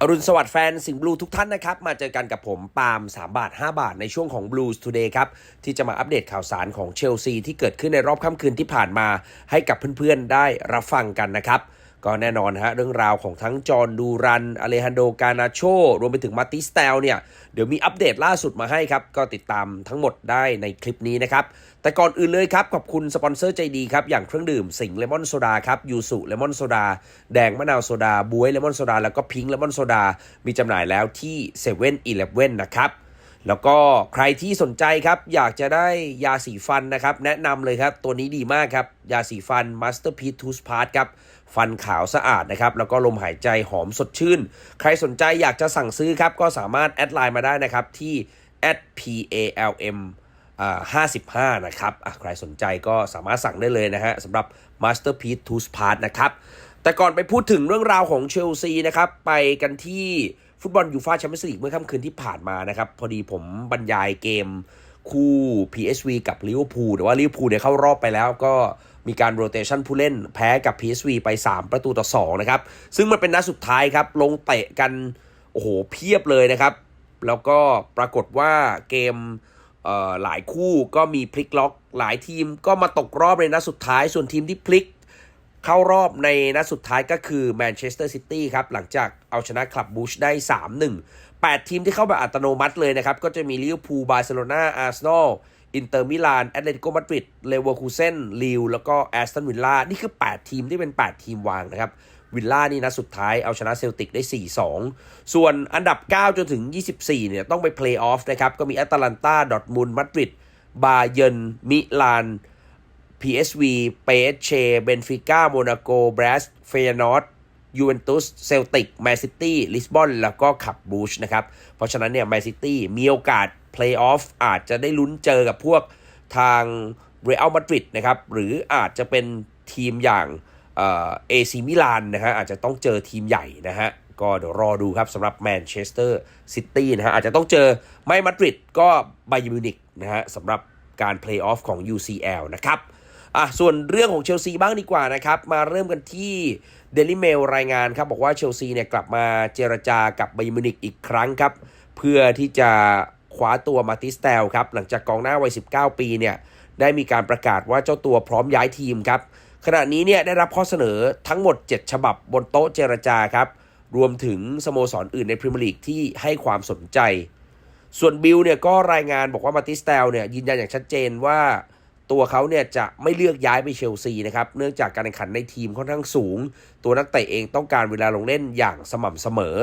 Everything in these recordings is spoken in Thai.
อรุณสวัสดิ์แฟนสิงห์บลูทุกท่านนะครับ มาเจอกันกับผม ปาล์ม3 บาท 5 บาทในช่วงของ Blues Today ครับ ที่จะมาอัปเดตข่าวสารของเชลซีที่เกิดขึ้นในรอบค่ำคืนที่ผ่านมา ให้กับเพื่อนๆได้รับฟังกันนะครับ ก็แน่นอนฮะเรื่องราวของทั้งจอห์นดูรัน อเลฮันโดกานาโช รวมไปถึงมาติสเตลเนี่ย เดี๋ยวมีอัปเดตล่าสุดมาให้ครับ ก็ติดตามทั้งหมดได้ในคลิปนี้นะครับ แต่ก่อนอื่นเลยครับ ขอบคุณสปอนเซอร์ใจดีครับ อย่างเครื่องดื่มสิงห์เลมอนโซดาครับยูสุเลมอนโซดาแดงมะนาวโซดาบวยเลมอนโซดาแล้วก็พิงค์เลมอนโซดามีจำหน่ายแล้วที่7 e เ e ่ e อนะครับ แล้วก็ใครที่สนใจครับอยากจะได้ยาสีฟันนะครับ แนะนำเลยครับ ตัวนี้ดีมากครับ ยาสีฟัน Masterpiece Toothpaste ครับ ฟันขาวสะอาดนะครับ แล้วก็ลมหายใจหอมสดชื่น ใครสนใจอยากจะสั่งซื้อครับ ก็สามารถแอดไลน์มาได้นะครับ ที่ @palm อ่า55 นะครับอะใครสนใจก็สามารถสั่งได้เลยนะฮะสำหรับ Masterpiece Toothpaste นะครับ แต่ก่อนไปพูดถึงเรื่องราวของเชลซีนะครับ ไปกันที่ ฟุตบอลยูฟาแชมเปี้ยนส์ลีกเมื่อค่ำคืนที่ผ่านมานะครับ พอดีผมบรรยายเกมคู่ PSV กับลิเวอร์พูลแต่ว่าลิเวอร์พูลเนี่ยเข้ารอบไปแล้วก็มีการโรเตชันผู้เล่นแพ้กับ PSV ไป 3 ประตูต่อ 2 นะครับ ซึ่งมันเป็นนัดสุดท้ายครับ ลงเตะกัน โอ้โห เพียบเลยนะครับ แล้วก็ปรากฏว่าเกมเหลายคู่ก็มีพลิกล็อก หลายทีมก็มาตกรอบในนัดสุดท้าย ส่วนทีมที่พลิก เข้ารอบในนัดสุดท้ายก็คือแมนเชสเตอร์ซิตี้ครับหลังจากเอาชนะคลับบูชได้ 3-1 8 ทีมที่เข้าแบบอัตโนมัติเลยนะครับ ก็จะมีลิเวอร์พูลบาร์เซโลนาอาร์เซนอลอินเตอร์มิลานแอตเลติโกมาดริดเลเวอร์คูเซนลิวแล้วก็แอสตันวิลล่านี่คือ 8 ทีมที่เป็น 8 ทีมวางนะครับวิลล่านี่นัดสุดท้ายเอาชนะเซลติกได้ 4-2 ส่วนอันดับ 9 จนถึง 24 เนี่ยต้องไปเพลย์ออฟนะครับ ก็มีแอตแลนตาดอทมุนมาดริดบาเยนมิลาน PSV เปเชเบนฟิก้าโมนาโกบรัสเฟยนอร์ยูเวนตุสเซลติกแมนซิตี้ลิสบอนแล้วก็ขับบูชนะครับ เพราะฉะนั้นเนี่ยแมนซิตี้มีโอกาสเพลย์ออฟอาจจะได้ลุ้นเจอกับพวกทางเรอัลมาดริดนะครับ หรืออาจจะเป็นทีมอย่างเอซีมิลานนะฮะอาจจะต้องเจอทีมใหญ่นะฮะก็เดี๋ยวรอดูครับสำหรับแมนเชสเตอร์ซิตี้นะฮะอาจจะต้องเจอไม่มาดริดก็ไบยอร์มิวนิกนะฮะสำหรับการเพลย์ออฟของ UCL นะครับ อะส่วนเรื่องของเชลซีบ้างดีกว่านะครับ มาเริ่มกันที่ Daily Mail รายงานครับบอกว่าเชลซีเนี่ยกลับมาเจรจากับไบมินิกอีกครั้งครับ เพื่อที่จะคว้าตัวมาติสเตลครับ หลังจากกองหน้าวัย 19 ปีเนี่ยได้มีการประกาศว่าเจ้าตัวพร้อมย้ายทีมครับ ขณะนี้เนี่ยได้รับข้อเสนอทั้งหมด 7 ฉบับบนโต๊ะเจรจาครับ รวมถึงสโมสรอื่นในพรีเมียร์ลีกที่ให้ความสนใจ ส่วนบิลเนี่ยก็รายงานบอกว่ามาติสเตลเนี่ยยืนยันอย่างชัดเจนว่า ตัวเขาเนี่ยจะไม่เลือกย้ายไปเชลซีนะครับ เนื่องจากการแข่งขันในทีมค่อนข้างสูง ตัวนักเตะเองต้องการเวลาลงเล่นอย่างสม่ำเสมอ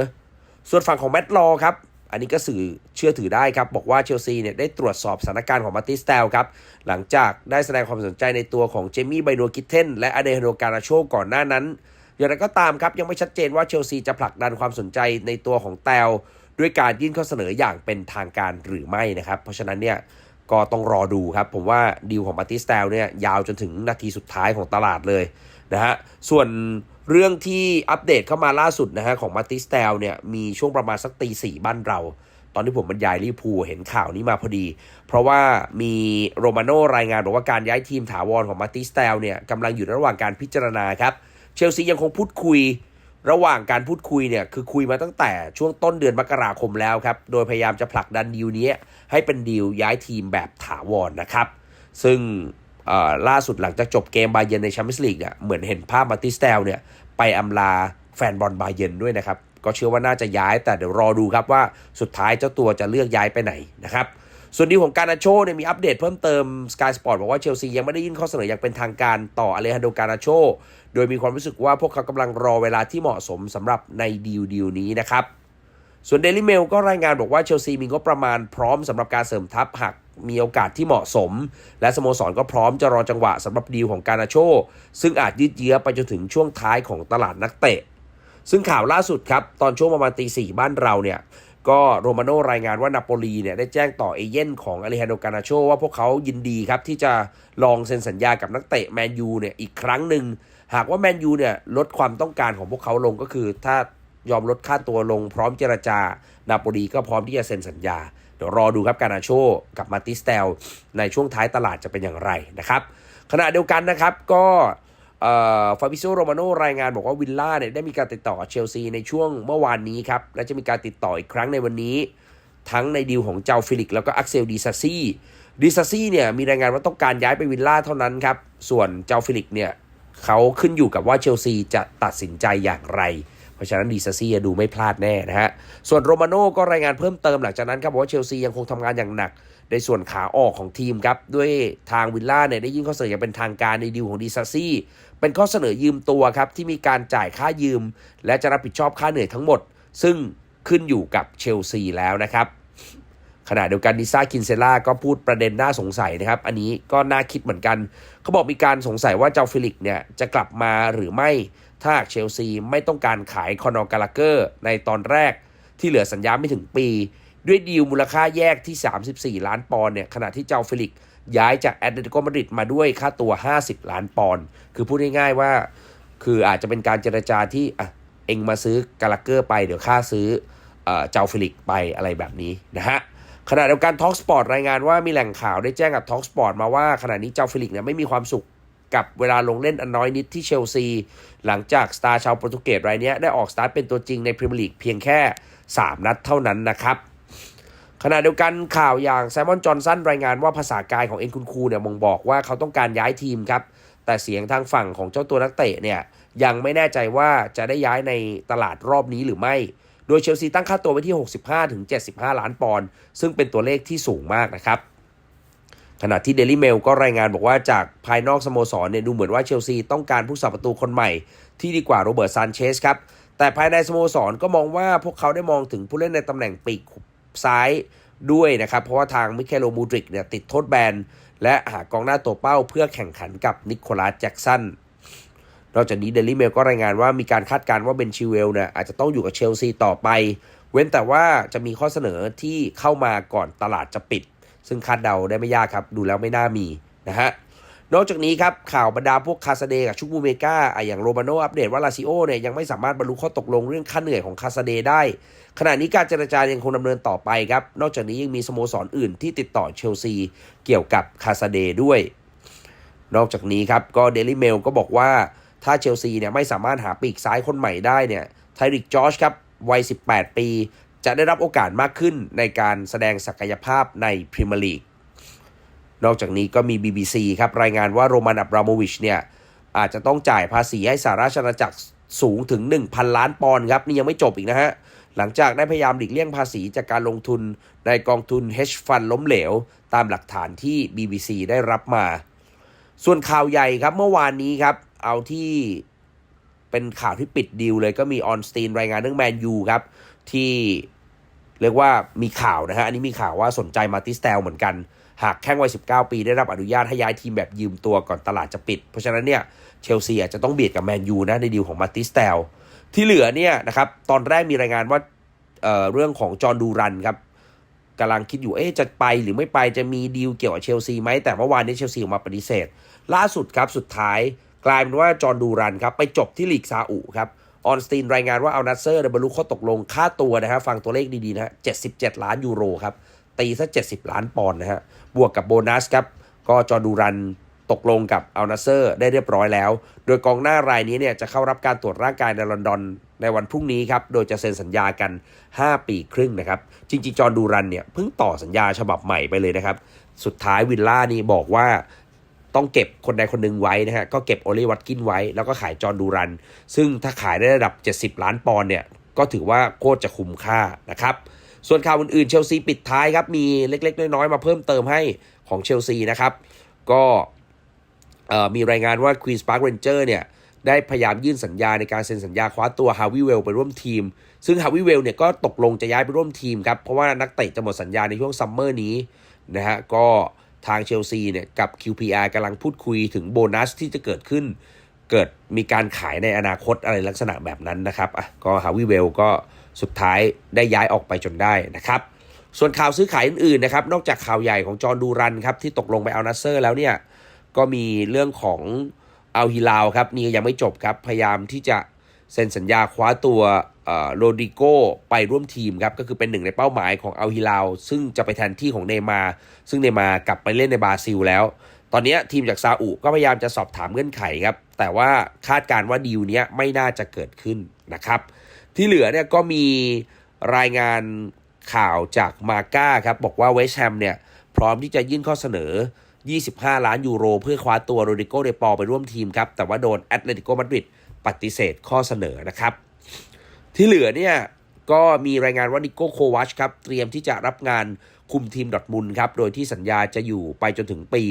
ส่วนฝั่งของแมตต์ลอครับ อันนี้ก็สื่อเชื่อถือได้ครับ บอกว่าเชลซีเนี่ยได้ตรวจสอบสถานการณ์ของมาติสเตลครับ หลังจากได้แสดงความสนใจในตัวของเจมี่ไบโนกิเทนและอเดโนการาโชก่อนหน้านั้นอย่างไรก็ตามครับยังไม่ชัดเจนว่าเชลซีจะผลักดันความสนใจในตัวของแตลด้วยการยื่นข้อเสนออย่างเป็นทางการหรือไม่นะครับ เพราะฉะนั้นเนี่ย ก็ต้องรอดูครับ ผมว่าดีลของมาติสเตลเนี่ยยาวจนถึงนาทีสุดท้ายของตลาดเลยนะฮะส่วนเรื่องที่อัปเดตเข้ามาล่าสุดนะฮะของมาติสเตลเนี่ยมีช่วงประมาณสักตีสี่บ้านเรา ตอนที่ผมบรรยายลิเวอร์พูเห็นข่าวนี้มาพอดี เพราะว่ามีโรมาโน่รายงานบอกว่าการย้ายทีมถาวรของมาติสเตลเนี่ยกำลังอยู่ระหว่างการพิจารณาครับเชลซียังคงพูดคุย ระหว่างการพูดคุยเนี่ยคือคุยมาตั้งแต่ช่วงต้นเดือนมกราคมแล้วครับ โดยพยายามจะผลักดันดีลนี้ให้เป็นดีลย้ายทีมแบบถาวรนะครับ ซึ่งล่าสุดหลังจากจบเกมบาเยนในแชมเปี้ยนส์ลีกเนี่ยเหมือนเห็นภาพมาติสเตลเนี่ยไปอำลาแฟนบอลบาเยนด้วยนะครับ ก็เชื่อว่าน่าจะย้ายแต่เดี๋ยวรอดูครับว่าสุดท้ายเจ้าตัวจะเลือกย้ายไปไหนนะครับ ส่วนดีของการนาโชเนี่ยมีอัปเดตเพิ่มเติม Sky Sport บอกว่าเชลซียังไม่ได้ยื่นข้อเสนออย่างเป็นทางการต่ออเลฮันโดการนาโช โดยมีความรู้สึกว่าพวกเขากำลังรอเวลาที่เหมาะสมสำหรับในดีลดีลนี้นะครับ ส่วน Daily Mail ก็รายงานบอกว่าเชลซีมีงบประมาณพร้อมสำหรับการเสริมทัพหากมีโอกาสที่เหมาะสม และสโมสรก็พร้อมจะรอจังหวะสำหรับดีลของการนาโช ซึ่งอาจยืดเยื้อไปจนถึงช่วงท้ายของตลาดนักเตะ ซึ่งข่าวล่าสุดครับตอนช่วงประมาณตีสี่บ้านเราเนี่ย ก็โรมาโน่รายงานว่านาโปลีเนี่ยได้แจ้งต่อเอเย่นของอเลฮันโดการนาโชว่าพวกเขายินดีครับ ที่จะลองเซ็นสัญญากับนักเตะแมนยูเนี่ยอีกครั้งหนึ่ง หากว่าแมนยูเนี่ยลดความต้องการของพวกเขาลงก็คือ ถ้ายอมลดค่าตัวลงพร้อมเจรจา นาโปลีก็พร้อมที่จะเซ็นสัญญา เดี๋ยวรอดูครับการนาโชกับมาติสเตลในช่วงท้ายตลาดจะเป็นอย่างไรนะครับขณะเดียวกันนะครับก็ ฟาบิโซโรมาโนรายงานบอกว่าวิลล่าเนี่ยได้มีการติดต่อเชลซีในช่วงเมื่อวานนี้ครับ และจะมีการติดต่ออีกครั้งในวันนี้ ทั้งในดีลของเจ้าฟิลิก แล้วก็อักเซลดีซาซี่ดีซาซี่เนี่ยมีรายงานว่าต้องการย้ายไปวิลล่าเท่านั้นครับ ส่วนเจ้าฟิลิกเนี่ยเขาขึ้นอยู่กับว่าเชลซีจะตัดสินใจอย่างไร เพราะฉะนั้นดีซาซี่ดูไม่พลาดแน่นะฮะส่วนโรมาโน่ก็รายงานเพิ่มเติมหลังจากนั้นครับบอกว่าเชลซียังคงทำงานอย่างหนัก ในส่วนขาออกของทีมครับ ด้วยทางวิลล่าเนี่ยได้ยื่นข้อเสนออย่างเป็นทางการในดีลของดีซาซี่เป็นข้อเสนอยืมตัวครับ ที่มีการจ่ายค่ายืม และจะรับผิดชอบค่าเหนื่อยทั้งหมด ซึ่งขึ้นอยู่กับเชลซีแล้วนะครับขณะเดียวกันดิซ่าคินเซล่าก็พูดประเด็นน่าสงสัยนะครับ อันนี้ก็น่าคิดเหมือนกัน เขาบอกมีการสงสัยว่าเจ้าฟิลิกเนี่ยจะกลับมาหรือไม่ ถ้าเชลซีไม่ต้องการขายคอนอร์กาลาเกอร์ในตอนแรกที่เหลือสัญญาไม่ถึงปี ด้วยดีลมูลค่าแยกที่ 34 ล้านปอนด์เนี่ยขณะที่เจ้าฟิลิกย้ายจากแอตเลติโกมาดริดมาด้วยค่าตัว 50 ล้านปอนด์คือพูดง่ายๆว่า คืออาจจะเป็นการเจรจาที่อะเองมาซื้อกาลาเกอร์ไปเดี๋ยวค่าซื้อเจ้าฟิลิกไปอะไรแบบนี้นะฮะขณะเดียวกันท็อกสปอร์ตรายงานว่ามีแหล่งข่าวได้แจ้งกับท็อกสปอร์ตมาว่าขณะนี้เจ้าฟิลิกเนี่ยไม่มีความสุขกับเวลาลงเล่นอันน้อยนิดที่เชลซี หลังจากสตาร์ชาวโปรตุเกสรายนี้ได้ออกสตาร์ทเป็นตัวจริงในพรีเมียร์ลีกเพียงแค่ 3 นัดเท่านั้นนะครับ ขณะเดียวกันข่าวอย่างไซมมอนจอห์นสันรายงานว่าภาษากายของเอ็นคุณคูเนี่ยมองบอกว่าเขาต้องการย้ายทีมครับ แต่เสียงทางฝั่งของเจ้าตัวนักเตะเนี่ยยังไม่แน่ใจว่าจะได้ย้ายในตลาดรอบนี้หรือไม่ โดยเชลซีตั้งค่าตัวไว้ที่ 65ถึง75 ล้านปอนด์ซึ่งเป็นตัวเลขที่สูงมากนะครับขณะที่เดลี่เมลก็รายงานบอกว่าจากภายนอกสโมสรเนี่ยดูเหมือนว่าเชลซีต้องการผู้สับประตูคนใหม่ที่ดีกว่าโรเบิร์ตซานเชสครับ แต่ภายในสโมสรก็มองว่าพวกเขาได้มองถึงผู้เล่นในตำแหน่งปีก ซ้ายด้วยนะครับ เพราะว่าทางมิเคโลมูดริกเนี่ยติดโทษแบน และหากองหน้าตัวเป้าเพื่อแข่งขันกับนิโคลัสแจ็กสันนอกจากนี้เดลี่เมลก็รายงานว่ามีการคาดการณ์ว่าเบนชิเวลเนี่ยอาจจะต้องอยู่กับเชลซีต่อไป เว้นแต่ว่าจะมีข้อเสนอที่เข้ามาก่อนตลาดจะปิด ซึ่งคาดเดาได้ไม่ยากครับ ดูแล้วไม่น่ามีนะฮะ นอกจากนี้ครับข่าวบรรดาพวกคาซาเดกับชุกบูเมกาอะอย่างโรมาโนอัปเดตว่าลาซิโอเนี่ยยังไม่สามารถบรรลุข้อตกลงเรื่องค่าเหนื่อยของคาซาเดได้ ขณะนี้การเจรจายังคงดำเนินต่อไปครับ นอกจากนี้ยังมีสโมสรอื่นที่ติดต่อเชลซีเกี่ยวกับคาซาเดด้วย นอกจากนี้ครับก็เดลิเมลก็บอกว่าถ้าเชลซีเนี่ยไม่สามารถหาปีกซ้ายคนใหม่ได้เนี่ยไทริกจอชครับวัย 18 ปี จะได้รับโอกาสมากขึ้นในการแสดงศักยภาพในพรีเมียร์ลีก นอกจากนี้ก็มี BBC ครับรายงานว่าโรมันอับราโมวิชเนี่ยอาจจะต้องจ่ายภาษีให้สหราชอาณาจักรสูงถึง 1,000 ล้านปอนด์ครับ นี่ยังไม่จบอีกนะฮะ หลังจากได้พยายามหลีกเลี่ยงภาษีจากการลงทุนในกองทุน hedge fund ล้มเหลว ตามหลักฐานที่ BBC ได้รับมา ส่วนข่าวใหญ่ครับเมื่อวานนี้ครับ เอาที่เป็นข่าวที่ปิดดีลเลยก็มีออนสตีนรายงานเรื่องแมนยูครับ ที่ เรียกว่ามีข่าวนะฮะอันนี้มีข่าวว่าสนใจมาติสเตลเหมือนกัน หากแข้งวัย 19 ปีได้รับอนุญาตให้ย้ายทีมแบบยืมตัวก่อนตลาดจะปิด เพราะฉะนั้นเนี่ยเชลซีอาจจะต้องเบียดกับแมนยูนะในดีลของมาติสเตลที่เหลือเนี่ยนะครับตอนแรกมีรายงานว่าเเรื่องของจอห์นดูรันครับกำลังคิดอยู่เอ๊ะจะไปหรือไม่ไปจะมีดีลเกี่ยวกับเชลซีไหมแต่เมื่อวานนี้เชลซีออกมาปฏิเสธ ล่าสุดครับสุดท้ายกลายเป็นว่าจอห์นดูรันครับไปจบที่ลีกซาอุครับ ออนสตีนรายงานว่าเอานัสเซอร์ได้บรรลุข้อตกลงค่าตัวนะฮะฟังตัวเลขดีๆนะฮะ77 ล้านยูโรครับ ตีซะ 70 ล้านปอนด์นะฮะ บวกกับโบนัสครับ ก็จอห์ดูรันตกลงกับอัลนัสเซอร์ได้เรียบร้อยแล้ว โดยกองหน้ารายนี้เนี่ยจะเข้ารับการตรวจร่างกายในลอนดอนในวันพรุ่งนี้ครับ โดยจะเซ็นสัญญากัน 5 ปีครึ่งนะครับ จริงๆ จอห์ดูรันเนี่ยเพิ่งต่อสัญญาฉบับใหม่ไปเลยนะครับ สุดท้ายวิลล่านี่บอกว่า ต้องเก็บคนใดคนหนึ่งไว้นะฮะ ก็เก็บโอลิวัตกินไว้ แล้วก็ขายจอห์ดูรัน ซึ่งถ้าขายได้ระดับ 70 ล้านปอนด์เนี่ย ก็ถือว่าโคตรจะคุ้มค่านะครับ ส่วนข่าวอื่นๆเชลซีปิดท้ายครับ มีเล็ก ๆ น้อย ๆ มาเพิ่มเติมให้ของเชลซีนะครับ ก็มีรายงานว่า Queen's Park Ranger เนี่ยได้พยายามยื่นสัญญาในการเซ็นสัญญาคว้าตัวฮาวิเวลไปร่วมทีม ซึ่งฮาวิเวลเนี่ยก็ตกลงจะย้ายไปร่วมทีมครับ เพราะว่านักเตะจะหมดสัญญาในช่วงซัมเมอร์นี้นะฮะ ก็ ทางเชลซีเนี่ยกับ QPR กำลังพูดคุยถึงโบนัสที่จะเกิดขึ้น เกิดมีการขายในอนาคตอะไรลักษณะแบบนั้นนะครับอะก็ฮาวิเวลก็สุดท้ายได้ย้ายออกไปจนได้นะครับ ส่วนข่าวซื้อขายอื่นๆนะครับ นอกจากข่าวใหญ่ของจอห์นดูรันครับที่ตกลงไปเอานัสเซอร์แล้วเนี่ยก็มีเรื่องของอัลฮิลาวครับนี่ยังไม่จบครับ พยายามที่จะเซ็นสัญญาคว้าตัว โรดิโกไปร่วมทีมครับ ก็คือเป็นหนึ่งในเป้าหมายของอัลฮิลาวซึ่งจะไปแทนที่ของเนมา ซึ่งเนมากลับไปเล่นในบราซิลแล้ว ตอนนี้ทีมจากซาอุก็พยายามจะสอบถามเงื่อนไขครับ แต่ว่าคาดการณ์ว่าดีลนี้ไม่น่าจะเกิดขึ้นนะครับ ที่เหลือเนี่ยก็มีรายงานข่าวจากมาก้าครับ บอกว่าเวสต์แฮมเนี่ยพร้อมที่จะยื่นข้อเสนอ 25 ล้านยูโร เพื่อคว้าตัวโรดิโกเดปอไปร่วมทีมครับแต่ว่าโดนแอตเลติโกมาดริดปฏิเสธข้อเสนอนะครับ ที่เหลือเนี่ยก็มีรายงานว่านิโก้โควัชครับ เตรียมที่จะรับงานคุมทีมดอทมุนครับ โดยที่สัญญาจะอยู่ไปจนถึงปี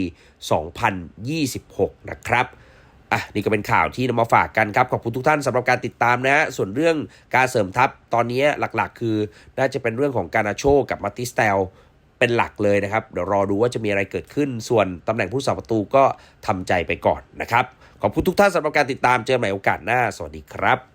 2026 นะครับอะนี่ก็เป็นข่าวที่นำมาฝากกันครับ ขอบคุณทุกท่านสำหรับการติดตามนะฮะส่วนเรื่องการเสริมทัพตอนนี้หลักๆ คือ น่าจะเป็นเรื่องของการาโชกับมาติสเตลเป็นหลักเลยนะครับ เดี๋ยวรอดูว่าจะมีอะไรเกิดขึ้น ส่วนตำแหน่งผู้สาประตูก็ทำใจไปก่อนนะครับ ขอบคุณทุกท่านสำหรับการติดตามเจอกันใหม่โอกาสหน้า สวัสดีครับ